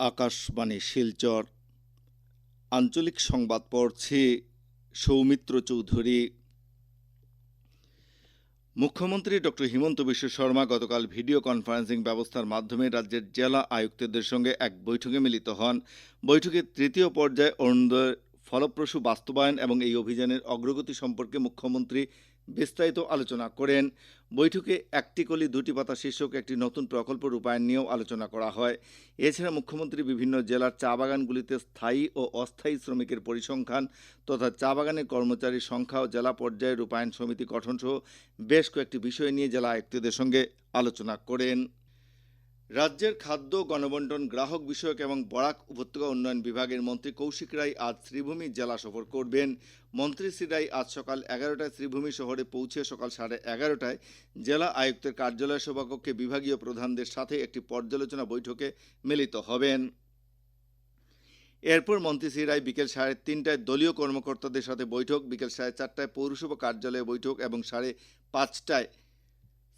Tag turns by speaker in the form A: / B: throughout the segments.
A: আকাশবাণী শিলচর। আঞ্চলিক সংবাদ পড়ছি সৌমিত্র চৌধুরী। মুখ্যমন্ত্রী ডক্টর হিমন্ত বিশ্ব শর্মা গতকাল ভিডিও কনফারেন্সিং ব্যবস্থার মাধ্যমে রাজ্যের জেলা আয়ুক্তদের সঙ্গে এক বৈঠকে মিলিত হন। বৈঠকে তৃতীয় পর্যায়ে অরুণোদয়ের ফলপ্রসূ বাস্তবায়ন এবং এই অভিযানের অগ্রগতি সম্পর্কে মুখ্যমন্ত্রী বিস্তারিত আলোচনা করেন। বৈঠকে একটি কলি, দুটি পাতা শীর্ষক একটি নতুন প্রকল্প রূপায়ণ নিয়েও আলোচনা করা হয়। এছাড়া মুখ্যমন্ত্রী বিভিন্ন জেলার চা বাগানগুলিতে স্থায়ী ও অস্থায়ী শ্রমিকের পরিসংখ্যান তথা চা বাগানের কর্মচারীর সংখ্যা ও জেলা পর্যায়ে রূপায়ণ সমিতি গঠনসহ বেশ কয়েকটি বিষয় নিয়ে জেলা আয়ুক্তদের সঙ্গে আলোচনা করেন। রাজ্যের খাদ্য, গণবন্টন, গ্রাহক বিষয়ক এবং বরাক উপত্যকা উন্নয়ন বিভাগের মন্ত্রী কৌশিক রায় আজ শ্রীভূমি জেলা সফর করবেন। মন্ত্রী শ্রী রায় আজ সকাল এগারোটায় শ্রীভূমি শহরে পৌঁছে সকাল সাড়ে এগারোটায় জেলা আয়ুক্তের কার্যালয় সভাকক্ষে বিভাগীয় প্রধানদের সাথে একটি পর্যালোচনা বৈঠকে মিলিত হবেন। এরপর মন্ত্রী শ্রী রায় বিকেল সাড়ে তিনটায় দলীয় কর্মকর্তাদের সাথে বৈঠক, বিকেল সাড়ে চারটায় পৌরসভা কার্যালয়ে বৈঠক এবং সাড়ে পাঁচটায়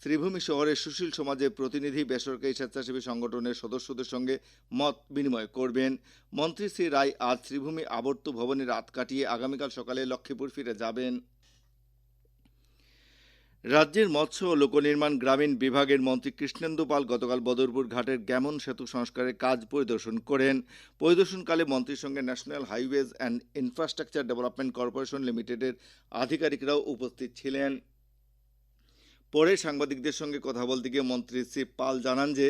A: শ্রীভূমি শহরে সুশীল সমাজের প্রতিনিধি, বেসরকারি স্বেচ্ছাসেবী সংগঠনের সদস্যদের সঙ্গে মত বিনিময় করবেন। মন্ত্রী শ্রী রায় আজ শ্রীভূমি আবর্ত ভবনে রাত কাটিয়ে আগামীকাল সকালে লক্ষ্মীপুর ফিরে যাবেন। রাজ্যের মৎস্য ও লোকনির্মাণ গ্রামীণ বিভাগের মন্ত্রী কৃষ্ণেন্দু পাল গতকাল বদরপুর ঘাটের গ্যামন সেতু সংস্কারের কাজ পরিদর্শন করেন। পরিদর্শনকালে মন্ত্রীর সঙ্গে National Highways and Infrastructure Development Corporation লিমিটেডের আধিকারিকরাও উপস্থিত ছিলেন। পরে সাংবাদিকদের সঙ্গে কথা বলতে গিয়ে মন্ত্রী শ্রী পাল জানান যে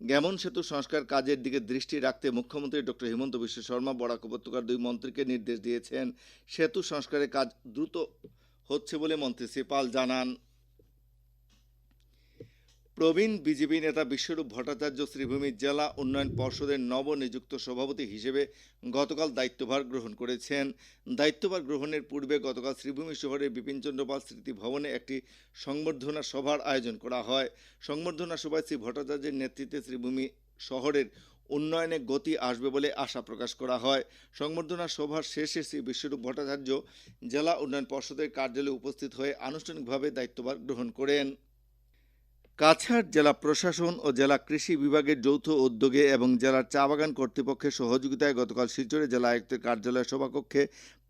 A: গ্যামন সেতু সংস্কার কাজের দিকে দৃষ্টি রাখতে মুখ্যমন্ত্রী ডক্টর হিমন্ত বিশ্ব শর্মা, বরাক উপত্যকার দুই মন্ত্রীকে নির্দেশ দিয়েছেন সেতু সংস্কারের কাজ দ্রুত হচ্ছে বলে মন্ত্রী শ্রী পাল জানান। প্রবীণ বিজেপি নেতা বিশ্বরূপ ভট্টাচার্য শ্রীভূমি জেলা উন্নয়ন পর্ষদের নবনিযুক্ত সভাপতি হিসেবে গতকাল দায়িত্বভার গ্রহণ করেছেন। দায়িত্বভার গ্রহণের পূর্বে গতকাল শ্রীভূমি শহরের বিপিনচন্দ্র পাল স্মৃতি ভবনে একটি সংবর্ধনা সভার আয়োজন করা হয়। সংবর্ধনা সভায় শ্রী ভট্টাচার্যের নেতৃত্বে শ্রীভূমি শহরের উন্নয়নে গতি আসবে বলে আশা প্রকাশ করা হয়। সংবর্ধনা সভার শেষে শ্রী বিশ্বরূপ ভট্টাচার্য জেলা উন্নয়ন পর্ষদের কার্যালয়ে উপস্থিত হয়ে আনুষ্ঠানিকভাবে দায়িত্বভার গ্রহণ করেন। কাছাড় জেলা প্রশাসন ও জেলা কৃষি বিভাগের যৌথ উদ্যোগে এবং জেলার চা বাগান কর্তৃপক্ষের সহযোগিতায় গতকাল শিলচরে জেলা আয়ুক্তের কার্যালয় সভাকক্ষে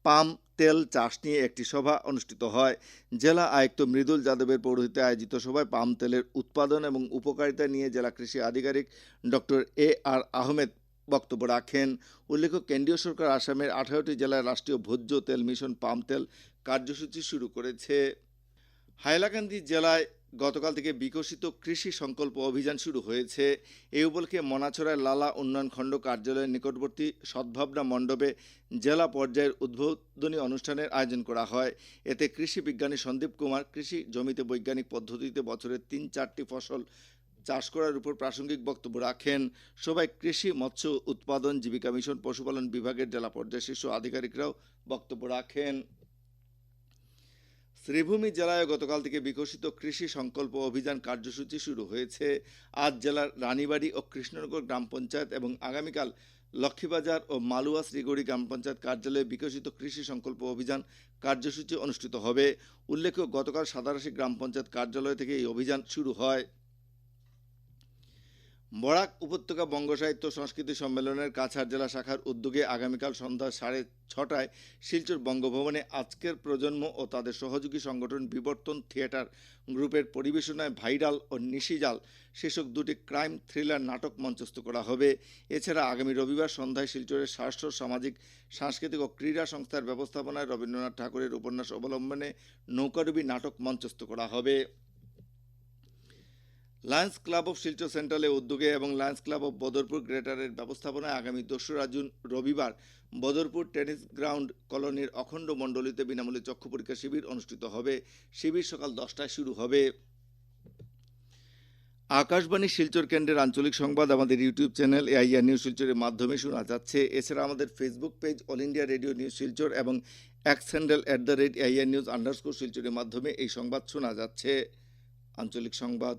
A: পাম তেল চাষ নিয়ে একটি সভা অনুষ্ঠিত হয়। জেলা আয়ুক্ত মৃদুল যাদবের পৌরোহিত্যে আয়োজিত সভায় পাম তেলের উৎপাদন এবং উপকারিতা নিয়ে জেলা কৃষি আধিকারিক ডক্টর এ আর আহমেদ বক্তব্য রাখেন। উল্লেখ্য, কেন্দ্রীয় সরকার আসামের আঠারোটি জেলায় রাষ্ট্রীয় ভোজ্য তেল মিশন পাম তেল কার্যসূচি শুরু করেছে। হাইলাকান্দি জেলায় গতকাল থেকে বিকশিত কৃষি সংকল্প অভিযান শুরু হয়েছে। এই উপলক্ষে মনাছড়ায় লালা উন্নয়ন খণ্ড কার্যালয়ের নিকটবর্তী সদ্ভাবনা মণ্ডপে জেলা পর্যায়ের উদ্বোধনী অনুষ্ঠানের আয়োজন করা হয়। এতে কৃষি বিজ্ঞানী সন্দীপ কুমার, কৃষি জমিতে বৈজ্ঞানিক পদ্ধতিতে বছরের তিন চারটি ফসল চাষ করার উপর প্রাসঙ্গিক বক্তব্য রাখেন। সবাই কৃষি, মৎস্য উৎপাদন, জীবিকা মিশন, পশুপালন বিভাগের জেলা পর্যায়ের শীর্ষ আধিকারিকরাও বক্তব্য রাখেন। শ্রীভূমি জেলায় গতকাল থেকে বিকশিত কৃষি সংকল্প অভিযান কার্যসূচি শুরু হয়েছে। আজ জেলার রানীবাড়ি ও কৃষ্ণনগর গ্রাম পঞ্চায়েত এবং আগামীকাল লক্ষ্মীবাজার ও মালুয়া শ্রীগড়ি গ্রাম পঞ্চায়েত কার্যালয়ে বিকশিত কৃষি সংকল্প অভিযান কার্যসূচি অনুষ্ঠিত হবে। উল্লেখ্য, গতকাল সাদারাশি গ্রাম পঞ্চায়েত কার্যালয় থেকে এই অভিযান শুরু হয়। বরাক উপত্যকা বঙ্গ সাহিত্য সংস্কৃতি সম্মেলনের কাছাড় জেলা শাখার উদ্যোগে আগামীকাল সন্ধ্যা সাড়ে ছটায় শিলচর বঙ্গভবনে আজকের প্রজন্ম ও তাদের সহযোগী সংগঠন বিবর্তন থিয়েটার গ্রুপের পরিবেশনায় ভাইরাল ও নিশিজাল শীর্ষক দুটি ক্রাইম থ্রিলার নাটক মঞ্চস্থ করা হবে। এছাড়া আগামী রবিবার সন্ধ্যায় শিলচরের স্বাস্থ্য, সামাজিক, সাংস্কৃতিক ও ক্রীড়া সংস্থার ব্যবস্থাপনায় রবীন্দ্রনাথ ঠাকুরের উপন্যাস অবলম্বনে নৌকাডুবি নাটক মঞ্চস্থ করা হবে। লায়ন্স ক্লাব অফ শিলচর সেন্ট্রালের উদ্যোগে এবং লায়ন্স ক্লাব অফ বদরপুর গ্রেটারের ব্যবস্থাপনায় আগামী দোসরা জুন রবিবার বদরপুর টেনিস গ্রাউন্ড কলোনির অখণ্ড মণ্ডলীতে বিনামূল্যে চক্ষু পরীক্ষা শিবির অনুষ্ঠিত হবে। শিবির সকাল দশটায় শুরু হবে। আকাশবাণী শিলচর কেন্দ্রের আঞ্চলিক সংবাদ আমাদের ইউটিউব চ্যানেল এআইআর নিউজ শিলচরের মাধ্যমে শোনা যাচ্ছে। এছাড়া আমাদের Facebook page All India Radio News Silchar এবং X handle at the rate AIR news underscore শিলচরের মাধ্যমে এই সংবাদ শোনা যাচ্ছে। আঞ্চলিক সংবাদ